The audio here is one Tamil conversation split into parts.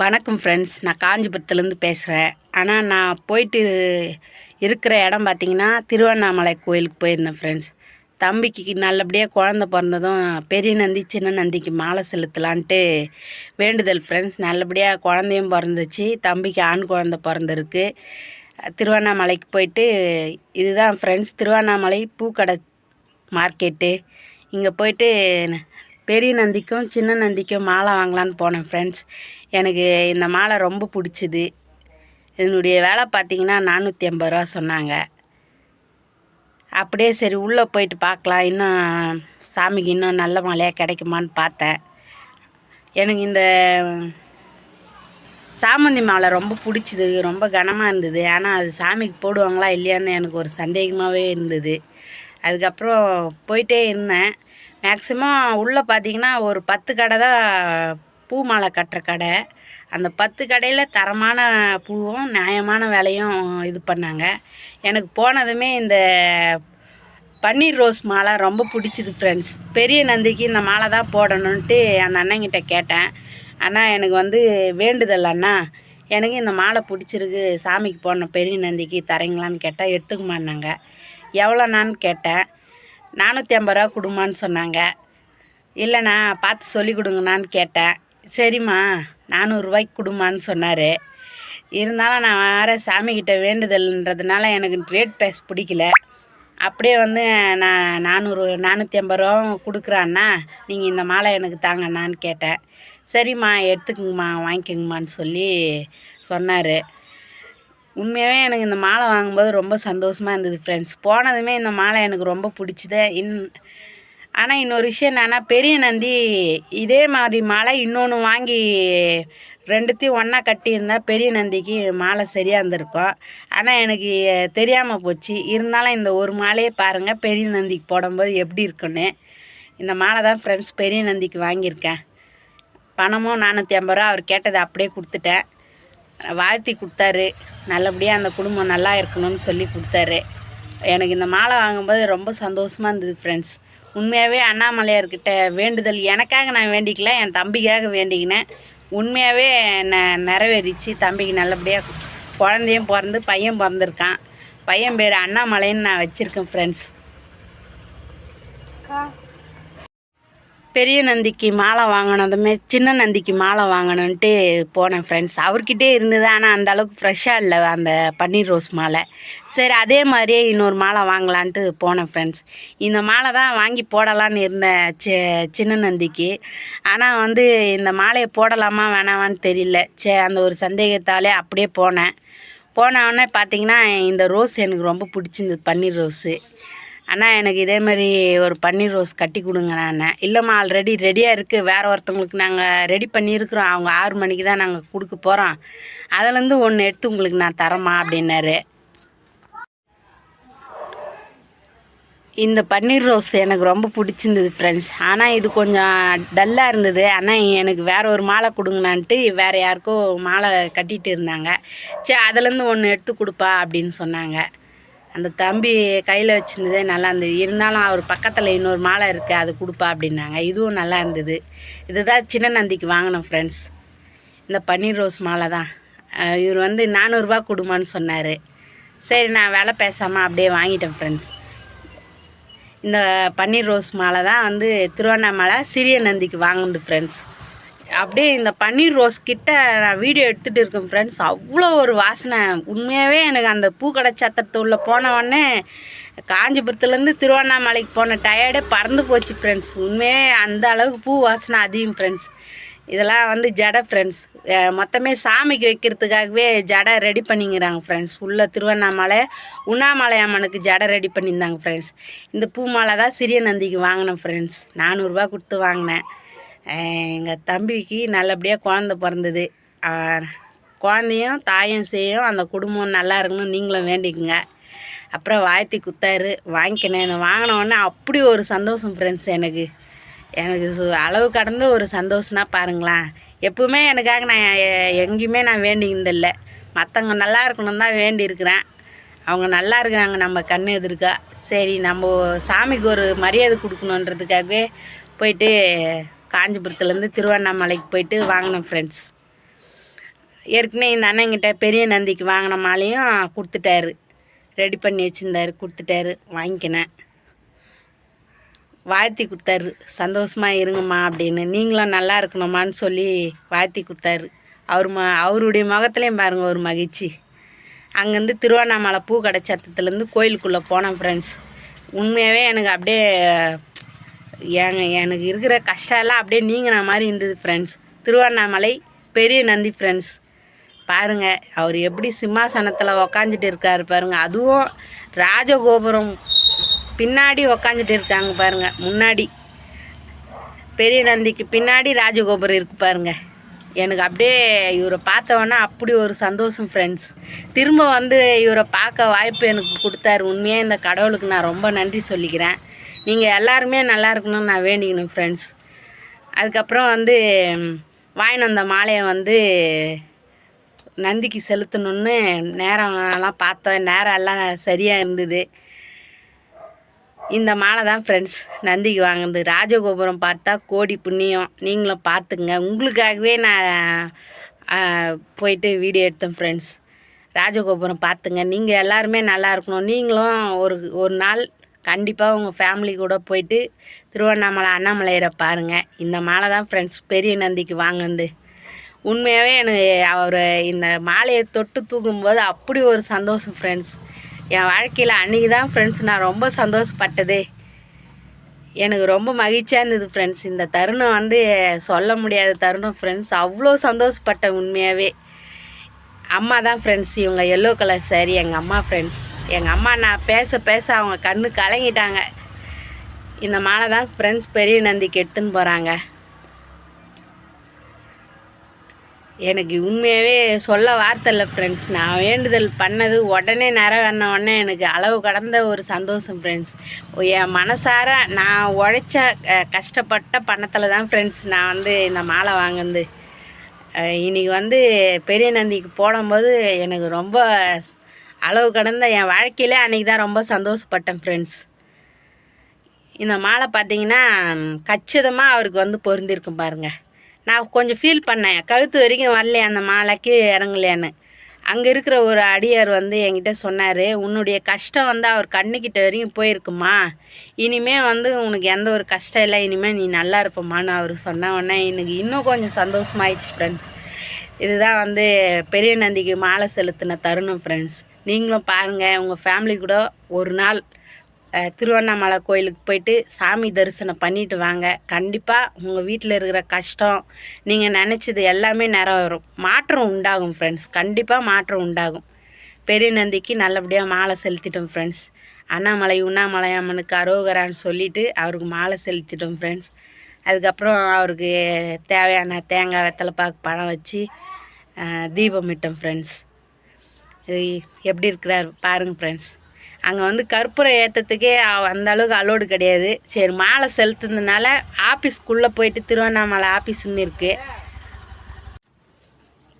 வணக்கம் ஃப்ரெண்ட்ஸ் நான் காஞ்சிபுரத்துலேருந்து பேசுகிறேன் ஆனால் நான் போயிட்டு இருக்கிற இடம் பார்த்தீங்கன்னா திருவண்ணாமலை கோயிலுக்கு போயிருந்தேன் ஃப்ரெண்ட்ஸ் தம்பிக்கு நல்லபடியாக குழந்த பிறந்ததும் பெரிய நந்தி சின்ன நந்திக்கு மாலை செலுத்தலான்ட்டு வேண்டுதல் ஃப்ரெண்ட்ஸ் நல்லபடியாக குழந்தையும் பிறந்துச்சு. தம்பிக்கு ஆண் குழந்த பிறந்திருக்கு. திருவண்ணாமலைக்கு போயிட்டு இதுதான் ஃப்ரெண்ட்ஸ் திருவண்ணாமலை பூக்கடை மார்க்கெட்டு இங்கே போயிட்டு பெரிய நந்திக்கும் சின்ன நந்திக்கும் மாலை வாங்கலான்னு போனேன் ஃப்ரெண்ட்ஸ் எனக்கு இந்த மாலை ரொம்ப பிடிச்சிது. இதனுடைய வேலை பார்த்தீங்கன்னா நானூற்றி ஐம்பது ரூபா சொன்னாங்க. அப்படியே சரி உள்ளே போயிட்டு பார்க்கலாம். இன்னும் சாமிக்கு இன்னும் நல்ல மாலையாக கிடைக்குமான்னு பார்த்தேன். எனக்கு இந்த சாமந்தி மாலை ரொம்ப பிடிச்சிது. ரொம்ப கனமாக இருந்தது. ஆனால் அது சாமிக்கு போடுவாங்களா இல்லையான்னு எனக்கு ஒரு சந்தேகமாகவே இருந்தது. அதுக்கப்புறம் போயிட்டே இருந்தேன். மேக்ஸிமம் உள்ளே பார்த்தீங்கன்னா ஒரு பத்து கடை தான் பூ மாலை கட்டுற கடை. அந்த பத்து கடையில் தரமான பூவும் நியாயமான விலையும் இது பண்ணாங்க. எனக்கு போனதுமே இந்த பன்னீர் ரோஸ் மாலை ரொம்ப பிடிச்சிது ஃப்ரெண்ட்ஸ் பெரிய நந்திக்கு இந்த மாலை தான் போடணுன்ட்டு அந்த அண்ணங்கிட்ட கேட்டேன். அண்ணா எனக்கு வந்து வேண்டுதல் அண்ணா. எனக்கு இந்த மாலை பிடிச்சிருக்கு சாமிக்கு போன பெரிய நந்திக்கு தரீங்களான்னு கேட்டால் எடுத்துக்குமான்னாங்க எவ்வளோண்ணான்னு கேட்டேன். நானூற்றி ஐம்பது ரூபா கொடுமான்னு சொன்னாங்க. இல்லைண்ணா பார்த்து சொல்லி கொடுங்கண்ணான்னு கேட்டேன். சரிம்மா நானூறுரூவாய்க்கு கொடுமான்னு சொன்னார். இருந்தாலும் நான் வேறு சாமிக்கிட்ட வேண்டுதல்ன்றதுனால எனக்கு ரேட் பேஸ் பிடிக்கல. அப்படியே வந்து நான் நானூறு நானூற்றி ஐம்பது ரூபாவும் கொடுக்குறாண்ணா நீங்கள் இந்த மாலை எனக்கு தாங்கண்ணான்னு கேட்டேன். சரிம்மா எடுத்துக்குங்கம்மா வாங்கிக்கோங்கம்மான்னு சொல்லி சொன்னார். உண்மையாகவே எனக்கு இந்த மாலை வாங்கும்போது ரொம்ப சந்தோஷமாக இருந்தது ஃப்ரெண்ட்ஸ் போனதுமே இந்த மாலை எனக்கு ரொம்ப பிடிச்சிது. இன் ஆனால் இன்னொரு விஷயம் என்னென்னா பெரிய நந்தி இதே மாதிரி மாலை இன்னொன்று வாங்கி ரெண்டுத்தையும் ஒன்றா கட்டியிருந்தால் பெரிய நந்திக்கு மாலை சரியாக இருந்திருக்கும். ஆனால் எனக்கு தெரியாமல் போச்சு. இருந்தாலும் இந்த ஒரு மாலையே பாருங்கள் பெரிய நந்திக்கு போடும்போது எப்படி இருக்குன்னு. இந்த மாலை தான் ஃப்ரெண்ட்ஸ் பெரிய நந்திக்கு வாங்கியிருக்கேன். பணமும் நானூற்றி ஐம்பது ரூபா அவர் கேட்டதை அப்படியே கொடுத்துட்டேன். வாழ்த்தி கொடுத்தாரு. நல்லபடியாக அந்த குடும்பம் நல்லா இருக்கணும்னு சொல்லி கொடுத்தாரு. எனக்கு இந்த மாலை வாங்கும்போது ரொம்ப சந்தோஷமாக இருந்தது ஃப்ரெண்ட்ஸ் உண்மையாகவே அண்ணாமலையார்கிட்ட வேண்டுதல் எனக்காக நான் வேண்டிக்கல என் தம்பிக்காக வேண்டிக்கினேன். உண்மையாகவே ந நிறைவேறிச்சு. தம்பிக்கு நல்லபடியாக குழந்தையும் பிறந்து பையன் பிறந்திருக்கான். பையன் பேர் அண்ணாமலைன்னு நான் வச்சுருக்கேன் ஃப்ரெண்ட்ஸ் பெரிய நந்திக்கு மாலை வாங்கினதுமே சின்ன நந்திக்கு மாலை வாங்கணுன்ட்டு போனேன் ஃப்ரெண்ட்ஸ் அவர்கிட்டே இருந்தது ஆனால் அந்த அளவுக்கு ஃப்ரெஷ்ஷாக இல்லை அந்த பன்னீர் ரோஸ் மாலை. சரி அதே மாதிரியே இன்னொரு மாலை வாங்கலான்ட்டு போனேன் ஃப்ரெண்ட்ஸ் இந்த மாலை தான் வாங்கி போடலான்னு இருந்தேன் சி சின்ன நந்திக்கு. ஆனால் வந்து இந்த மாலையை போடலாமா வேணாமான்னு தெரியல. சே அந்த ஒரு சந்தேகத்தாலே அப்படியே போனேன். போனவுடனே பார்த்தீங்கன்னா இந்த ரோஸ் எனக்கு ரொம்ப பிடிச்சிருந்தது பன்னீர் ரோஸு. அண்ணா எனக்கு இதே மாதிரி ஒரு பன்னீர் ரோஸ் கட்டி கொடுங்க நான் இல்லைம்மா ஆல்ரெடி ரெடியாக இருக்குது வேறு ஒருத்தவங்களுக்கு நாங்கள் ரெடி பண்ணியிருக்கிறோம். அவங்க ஆறு மணிக்கு தான் நாங்கள் கொடுக்க போகிறோம் அதுலேருந்து ஒன்று எடுத்து உங்களுக்கு நான் தரமா அப்படின்னாரு. இந்த பன்னீர் ரோஸ் எனக்கு ரொம்ப பிடிச்சிருந்தது ஃப்ரெண்ட்ஸ் ஆனால் இது கொஞ்சம் டல்லாக இருந்தது. ஆனால் எனக்கு வேறு ஒரு மாலை கொடுங்கண்ணான்ட்டு வேறு யாருக்கோ மாலை கட்டிகிட்டு இருந்தாங்க. சரி அதுலேருந்து ஒன்று எடுத்து கொடுப்பா அப்படின்னு சொன்னாங்க. அந்த தம்பி கையில் வச்சுருந்ததே நல்லா இருந்தது. இருந்தாலும் அவர் பக்கத்தில் இன்னொரு மாலை இருக்குது அது கொடுப்பா அப்படின்னாங்க. இதுவும் நல்லா இருந்தது. இதுதான் சின்ன நந்திக்கு வாங்கினோம் ஃப்ரெண்ட்ஸ் இந்த பன்னீர் ரோஸ் மாலை தான். இவர் வந்து நானூறுரூவா கொடுமான்னு சொன்னார். சரி நான் வேலை பேசாமல் அப்படியே வாங்கிட்டேன் ஃப்ரெண்ட்ஸ் இந்த பன்னீர் ரோஸ் மாலை தான் வந்து திருவண்ணாமலை சிறிய நந்திக்கு வாங்கினது ஃப்ரெண்ட்ஸ் அப்படியே இந்த பன்னீர் ரோஸ் கிட்ட நான் வீடியோ எடுத்துகிட்டு இருக்கேன் ஃப்ரெண்ட்ஸ் அவ்வளோ ஒரு வாசனை. உண்மையாகவே எனக்கு அந்த பூக்கடை சத்திரத்து உள்ளே போனவொடனே காஞ்சிபுரத்துலேருந்து திருவண்ணாமலைக்கு போன டயர்டே பறந்து போச்சு ஃப்ரெண்ட்ஸ் உண்மையே அந்த அளவுக்கு பூ வாசனை அதிகம் ஃப்ரெண்ட்ஸ் இதெல்லாம் வந்து ஜடை ஃப்ரெண்ட்ஸ் மொத்தமே சாமிக்கு வைக்கிறதுக்காகவே ஜடை ரெடி பண்ணிங்கிறாங்க ஃப்ரெண்ட்ஸ் உள்ள திருவண்ணாமலை உண்ணாமலை அம்மனுக்கு ஜடை ரெடி பண்ணியிருந்தாங்க ஃப்ரெண்ட்ஸ் இந்த பூ மாலை தான் சிறிய நந்திக்கு வாங்கினேன் ஃப்ரெண்ட்ஸ் நானூறுரூவா கொடுத்து வாங்கினேன். எங்கள் தம்பிக்கு நல்லபடியாக குழந்த பிறந்தது. குழந்தையும் தாயும் செய்யும் அந்த குடும்பம் நல்லா இருக்கணும் நீங்களும் வேண்டிக்குங்க. அப்புறம் வாழ்த்தி குத்தாரு வாங்கிக்கினேன். வாங்கினோடனே அப்படி ஒரு சந்தோஷம் ஃப்ரெண்ட்ஸ் எனக்கு. எனக்கு சு அளவு கடந்த ஒரு சந்தோஷம்னா பாருங்களேன். எப்பவுமே எனக்காக நான் எங்கேயுமே நான் வேண்டிக்கினதில்லை மற்றவங்க நல்லா இருக்கணும் தான் வேண்டியிருக்கிறேன். அவங்க நல்லா இருக்கிறாங்க நம்ம கண் எதிர்க்கா. சரி நம்ம சாமிக்கு ஒரு மரியாதை கொடுக்கணுன்றதுக்காகவே போயிட்டு காஞ்சிபுரத்துலேருந்து திருவண்ணாமலைக்கு போயிட்டு வாங்கினோம் ஃப்ரெண்ட்ஸ் ஏற்கனவே இந்த அண்ணங்கிட்ட பெரிய நந்திக்கு வாங்கின மாலையும் கொடுத்துட்டாரு. ரெடி பண்ணி வச்சுருந்தாரு கொடுத்துட்டாரு வாங்கிக்கினேன். வாழ்த்தி கொடுத்தாரு சந்தோஷமாக இருங்கம்மா அப்படின்னு. நீங்களும் நல்லா இருக்கணுமான்னு சொல்லி வாழ்த்தி கொடுத்தாரு. அவர் ம அவருடைய முகத்துலேயும் பாருங்கள் ஒரு மகிழ்ச்சி. அங்கேருந்து திருவண்ணாமலை பூ கடை சத்தத்துலேருந்து கோயிலுக்குள்ளே போனேன் ஃப்ரெண்ட்ஸ் உண்மையாகவே எனக்கு அப்படியே ஏங்க எனக்கு இருக்கிற கஷ்டம் எல்லாம் அப்படியே நீங்கின மாதிரி இருந்தது ஃப்ரெண்ட்ஸ் திருவண்ணாமலை பெரிய நந்தி ஃப்ரெண்ட்ஸ் பாருங்க அவர் எப்படி சிம்மாசனத்தில் உக்காந்துட்டு இருக்கார் பாருங்கள் அதுவும் ராஜகோபுரம் பின்னாடி உக்காந்துட்டு இருக்காங்க பாருங்கள் முன்னாடி. பெரிய நந்திக்கு பின்னாடி ராஜகோபுரம் இருக்கு பாருங்க. எனக்கு அப்படியே இவரை பார்த்தவொன்னே அப்படி ஒரு சந்தோஷம் ஃப்ரெண்ட்ஸ் திரும்ப வந்து இவரை பார்க்க வாய்ப்பு எனக்கு கொடுத்தாரு. உண்மையாக இந்த கடவுளுக்கு நான் ரொம்ப நன்றி சொல்லிக்கிறேன். நீங்கள் எல்லாருமே நல்லா இருக்கணும்னு நான் வேண்டிக்கணும் ஃப்ரெண்ட்ஸ் அதுக்கப்புறம் வந்து வாங்கின அந்த மாலையை வந்து நந்திக்கு செலுத்தணுன்னு நேரம்லாம் பார்த்தோம். நேரம் எல்லாம் சரியாக இருந்தது. இந்த மாலை தான் ஃப்ரெண்ட்ஸ் நந்திக்கு வாங்கினது. ராஜகோபுரம் பார்த்தா கோடி புண்ணியம். நீங்களும் பார்த்துங்க உங்களுக்காகவே நான் போயிட்டு வீடியோ எடுத்தேன் ஃப்ரெண்ட்ஸ் ராஜகோபுரம் பார்த்துங்க. நீங்கள் எல்லாருமே நல்லா இருக்கணும். நீங்களும் ஒரு ஒரு நாள் கண்டிப்பாக உங்கள் ஃபேமிலி கூட போயிட்டு திருவண்ணாமலை அண்ணாமலையரை பாருங்கள் இந்த மாலை தான் ஃப்ரெண்ட்ஸ் பெரிய நந்திக்கு வாங்கினது. உண்மையாகவே எனக்கு அவர் இந்த மாலையை தொட்டு தூக்கும்போது அப்படி ஒரு சந்தோஷம் ஃப்ரெண்ட்ஸ் என் வாழ்க்கையில் அன்றைக்கி தான் ஃப்ரெண்ட்ஸ் நான் ரொம்ப சந்தோஷப்பட்டதே. எனக்கு ரொம்ப மகிழ்ச்சியாக இருந்தது ஃப்ரெண்ட்ஸ் இந்த தருணம் வந்து சொல்ல முடியாத தருணம் ஃப்ரெண்ட்ஸ் அவ்வளோ சந்தோஷப்பட்டேன் உண்மையாகவே அம்மா தான் ஃப்ரெண்ட்ஸ் இவங்க எல்லோ கலர் சாரி எங்கள் அம்மா ஃப்ரெண்ட்ஸ் எங்கள் அம்மா நான் பேச பேச அவங்க கண்ணு கலங்கிட்டாங்க. இந்த மாலை தான் ஃப்ரெண்ட்ஸ் பெரிய நந்திக்கு எடுத்துன்னு போகிறாங்க எனக்கு உண்மையாகவே சொல்ல வார்த்தை இல்லை ஃப்ரெண்ட்ஸ் நான் வேண்டுதல் பண்ணது உடனே நிறைவேறின உடனே எனக்கு அளவு கடந்த ஒரு சந்தோஷம் ஃப்ரெண்ட்ஸ் என் மனசார நான் உழைச்ச கஷ்டப்பட்ட பணத்தில் தான் ஃப்ரெண்ட்ஸ் நான் வந்து இந்த மாலை வாங்கினது. இன்றைக்கி இன்னைக்கு வந்து பெரிய நந்திக்கு போடும்போது எனக்கு ரொம்ப அளவு கடந்த என் வாழ்க்கையிலே அன்றைக்கி தான் ரொம்ப சந்தோஷப்பட்டேன் ஃப்ரெண்ட்ஸ் இந்த மாலை பார்த்தீங்கன்னா கச்சிதமாக அவருக்கு வந்து பொருந்திருக்கும் பாருங்கள் நான் கொஞ்சம் ஃபீல் பண்ணேன். கழுத்து வரைக்கும் வரலையே அந்த மாலைக்கு இறங்கலையான்னு. அங்கே இருக்கிற ஒரு அடியார் வந்து என்கிட்ட சொன்னார் உன்னுடைய கஷ்டம் வந்து அவர் கண்ணுக்கிட்ட வரையும் போயிருக்குமா? இனிமே வந்து உனக்கு எந்த ஒரு கஷ்டம் இல்லை இனிமேல் நீ நல்லா இருப்பமான்னு அவர் சொன்ன உடனே எனக்கு இன்னும் கொஞ்சம் சந்தோஷமாயிடுச்சு ஃப்ரெண்ட்ஸ் இதுதான் வந்து பெரிய நந்திக்கு மாலை செலுத்தின தருணம் ஃப்ரெண்ட்ஸ் நீங்களும் பாருங்கள் உங்கள் ஃபேமிலி கூட ஒரு நாள் திருவண்ணாமலை கோயிலுக்கு போயிட்டு சாமி தரிசனம் பண்ணிட்டு வாங்க. கண்டிப்பாக உங்கள் வீட்டில் இருக்கிற கஷ்டம் நீங்கள் நினச்சது எல்லாமே நிறைவேறும். மாற்றம் உண்டாகும் ஃப்ரெண்ட்ஸ் கண்டிப்பாக மாற்றம் உண்டாகும். பெரிய நந்திக்கு நல்லபடியாக மாலை செலுத்திட்டோம் ஃப்ரெண்ட்ஸ் அண்ணாமலை உண்ணாமலை அம்மனுக்கு அரோகரான்னு சொல்லிவிட்டு அவருக்கு மாலை செலுத்திட்டோம் ஃப்ரெண்ட்ஸ் அதுக்கப்புறம் அவருக்கு தேவையான தேங்காய் வெத்தலைப்பாக்கு பழம் வச்சு தீபம் விட்டோம் ஃப்ரெண்ட்ஸ் இது எப்படி இருக்கிறார் பாருங்கள் ஃப்ரெண்ட்ஸ் அங்கே வந்து கற்பூரம் ஏற்றத்துக்கே அந்த அளவுக்கு அலோடு கிடையாது. சரி மாலை செலுத்துனதுனால ஆஃபீஸ்க்குள்ளே போயிட்டு திருவண்ணாமலை ஆஃபீஸ்ன்னு இருக்குது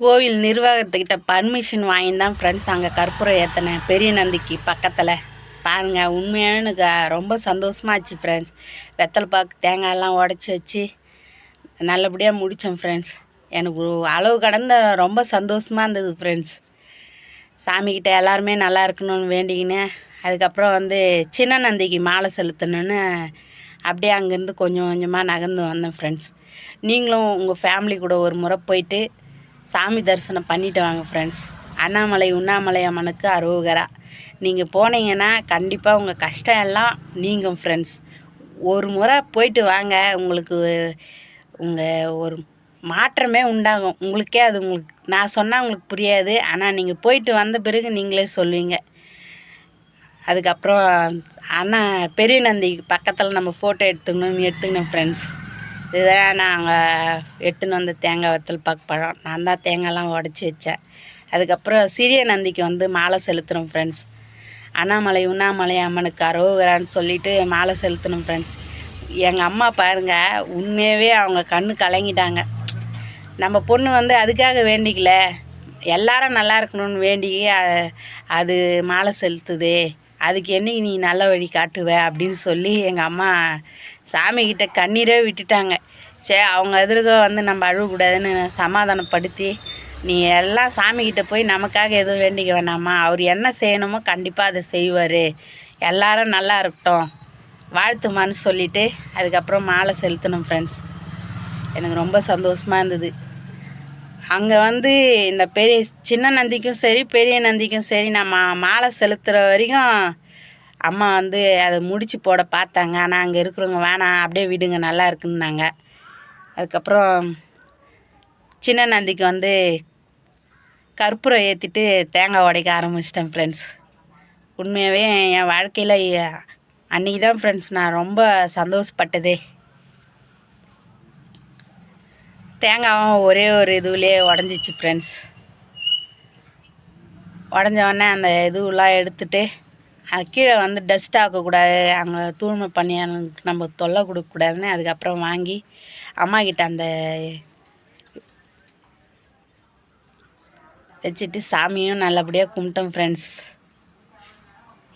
கோவில் நிர்வாகத்துக்கிட்ட பர்மிஷன் வாங்கி தான் ஃப்ரெண்ட்ஸ் அங்கே கற்பூரம் ஏற்றினேன் பெரிய நந்திக்கு பக்கத்தில். பாருங்கள் உண்மையாக எனக்கு ரொம்ப சந்தோஷமாச்சு ஃப்ரெண்ட்ஸ் வெத்தலை பாக்கு தேங்காயெல்லாம் உடச்சி வச்சு நல்லபடியாக முடித்தேன் ஃப்ரெண்ட்ஸ் எனக்கு அளவு கடந்த ரொம்ப சந்தோஷமாக இருந்தது ஃப்ரெண்ட்ஸ் சாமிக்கிட்ட எல்லாருமே நல்லா இருக்கணும்னு வேண்டிக்கினேன் அதுக்கப்புறம் வந்து சின்ன நந்திக்கு மாலை செலுத்தணுன்னு அப்படியே அங்கேருந்து கொஞ்சம் கொஞ்சமாக நகர்ந்து வந்தேன் ஃப்ரெண்ட்ஸ் நீங்களும் உங்கள் ஃபேமிலி கூட ஒரு முறை போயிட்டு சாமி தரிசனம் பண்ணிட்டு வாங்க ஃப்ரெண்ட்ஸ் அண்ணாமலை உண்ணாமலை அம்மனுக்கு அரோகரா. நீங்கள் போனீங்கன்னா கண்டிப்பாக உங்கள் கஷ்டம் எல்லாம் நீங்கள் ஃப்ரெண்ட்ஸ் ஒரு முறை போயிட்டு வாங்க உங்களுக்கு உங்கள் ஒரு மாற்றமே உண்டாகும். உங்களுக்கே அது உங்களுக்கு நான் சொன்னால் உங்களுக்கு புரியாது. ஆனால் நீங்கள் போயிட்டு வந்த பிறகு நீங்களே சொல்லுவீங்க. அதுக்கப்புறம் அண்ணா பெரிய நந்தி பக்கத்தில் நம்ம ஃபோட்டோ எடுத்துக்கணும் எடுத்துக்கணும் ஃப்ரெண்ட்ஸ் இதுதான் நாங்கள் எடுத்துன்னு வந்த தேங்காய் வத்தல் பாக்கு பழம். நான் தான் தேங்காய்லாம் உடச்சி வச்சேன். அதுக்கப்புறம் சிறிய நந்திக்கு வந்து மாலை செலுத்துகிறோம் ஃப்ரெண்ட்ஸ் அண்ணாமலை உண்ணாமலை அம்மனுக்கு அரோகரான்னு சொல்லிட்டு மாலை செலுத்தணும் ஃப்ரெண்ட்ஸ் எங்கள் அம்மா பாருங்கள் உண்மையாகவே அவங்க கண்ணு கலங்கிட்டாங்க. நம்ம பொண்ணு வந்து அதுக்காக வேண்டிக்கல. எல்லாரும் நல்லா இருக்கணும்னு வேண்டி அது மாலை செலுத்துது. அதுக்கு என்னைக்கு நீ நல்ல வழி காட்டுவ அப்படின்னு சொல்லி எங்கள் அம்மா சாமிக்கிட்ட கண்ணீரே விட்டுட்டாங்க. சரி அவங்க எதிர்க வந்து நம்ம அழுகக்கூடாதுன்னு சமாதானப்படுத்தி நீ எல்லாம் சாமிக்கிட்ட போய் நமக்காக எதுவும் வேண்டிக்க வேணாமா? அவர் என்ன செய்யணுமோ கண்டிப்பாக அதை செய்வார். எல்லாரும் நல்லா இருக்கட்டும். வாழ்த்துமான்னு சொல்லிவிட்டு அதுக்கப்புறம் மாலை செலுத்தணும் ஃப்ரெண்ட்ஸ் எனக்கு ரொம்ப சந்தோஷமாக இருந்தது. அங்கே வந்து இந்த பெரிய சின்ன நந்திக்கும் சரி பெரிய நந்திக்கும் சரி நம்ம மாலை செலுத்துகிற வரைக்கும் அம்மா வந்து அதை முடித்து போட பார்த்தாங்க. ஆனால் அங்கே இருக்கிறவங்க வேணாம் அப்படியே விடுங்க நல்லா இருக்குன்னாங்க. அதுக்கப்புறம் சின்ன நந்திக்கு வந்து கற்பூரம் ஏற்றிட்டு தேங்காய் உடைக்க ஆரம்பிச்சிட்டேன் ஃப்ரெண்ட்ஸ் உண்மையாகவே என் வாழ்க்கையில் அன்றைக்கி தான் ஃப்ரெண்ட்ஸ் நான் ரொம்ப சந்தோஷப்பட்டதே. தேங்காவும் ஒரே ஒரு இதுவிலே உடஞ்சிச்சு ஃப்ரெண்ட்ஸ் உடஞ்ச உடனே அந்த இதுவெலாம் எடுத்துட்டு அது கீழே வந்து டஸ்ட் ஆக்கக்கூடாது அங்கே தூய்மை பண்ணி நம்ம தொல்லை கொடுக்கக்கூடாதுன்னு அதுக்கப்புறம் வாங்கி அம்மா கிட்ட அந்த வச்சுட்டு சாமியும் நல்லபடியாக கும்பிட்டோம் ஃப்ரெண்ட்ஸ்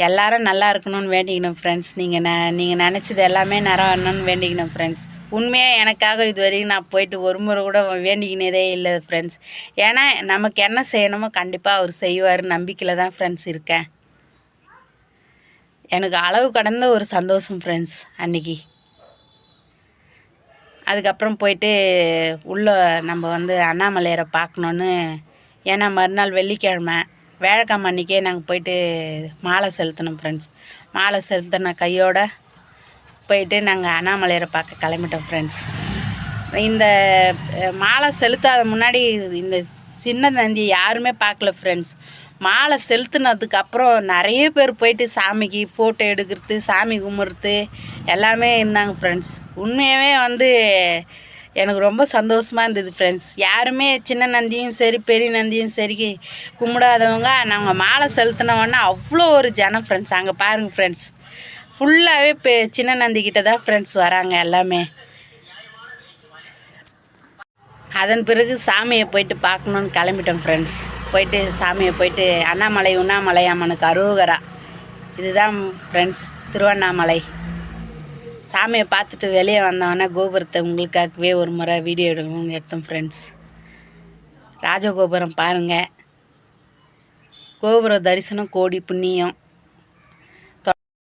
எல்லாரும் நல்லா இருக்கணும்னு வேண்டிக்கணும் ஃப்ரெண்ட்ஸ் நீங்கள் ந நீங்கள் நினச்சது எல்லாமே நிறைவேறணும்னு வேண்டிக்கணும் ஃப்ரெண்ட்ஸ் உண்மையாக எனக்காக இது வரைக்கும் நான் போயிட்டு ஒரு முறை கூட வேண்டிக்கினதே இல்லை ஃப்ரெண்ட்ஸ் ஏன்னா நமக்கு என்ன செய்யணுமோ கண்டிப்பாக அவர் செய்வார். நம்பிக்கையில் தான் ஃப்ரெண்ட்ஸ் இருக்கேன். எனக்கு அளவு கடந்த ஒரு சந்தோஷம் ஃப்ரெண்ட்ஸ் அன்றைக்கி அதுக்கப்புறம் போயிட்டு உள்ளே நம்ம வந்து அண்ணாமலையரை பார்க்கணுன்னு ஏன்னா மறுநாள் வெள்ளிக்கிழமை வேழக்கம் அன்றைக்கே நாங்கள் போயிட்டு மாலை செலுத்தினோம் ஃப்ரெண்ட்ஸ் மாலை செலுத்தின கையோட போயிட்டு நாங்கள் அண்ணாமலையரை பார்க்க கிளம்பிட்டோம் ஃப்ரெண்ட்ஸ் இந்த மாலை செலுத்தாத முன்னாடி இந்த சின்ன நந்தியை யாருமே பார்க்கல ஃப்ரெண்ட்ஸ் மாலை செலுத்தினதுக்கு அப்புறம் நிறைய பேர் போயிட்டு சாமிக்கு ஃபோட்டோ எடுக்கிறது சாமி கும்பிட்றது எல்லாமே இருந்தாங்க ஃப்ரெண்ட்ஸ் உண்மையாகவே வந்து எனக்கு ரொம்ப சந்தோஷமாக இருந்தது ஃப்ரெண்ட்ஸ் யாருமே சின்ன நந்தியும் சரி பெரிய நந்தியும் சரி கும்பிடாதவங்க நாங்கள் மாலை செலுத்தினவொன்னே அவ்வளோ ஒரு ஜனம் ஃப்ரெண்ட்ஸ் அங்கே பாருங்கள் ஃப்ரெண்ட்ஸ் ஃபுல்லாகவே இப்போ சின்ன நந்திக்கிட்ட தான் ஃப்ரெண்ட்ஸ் வராங்க எல்லாமே. அதன் பிறகு சாமியை போயிட்டு பார்க்கணுன்னு கிளம்பிட்டோம் ஃப்ரெண்ட்ஸ் போயிட்டு சாமியை போயிட்டு அண்ணாமலை உண்ணாமலை அம்மனுக்கு அரோகரா. இதுதான் ஃப்ரெண்ட்ஸ் திருவண்ணாமலை. சாமியை பார்த்துட்டு வெளியே வந்தவொடனே கோபுரத்தை உங்களுக்காகவே ஒரு முறை வீடியோ எடுக்கணும்னு எடுத்தோம் ஃப்ரெண்ட்ஸ் ராஜகோபுரம் பாருங்கள் கோபுர தரிசனம் கோடி புண்ணியம்.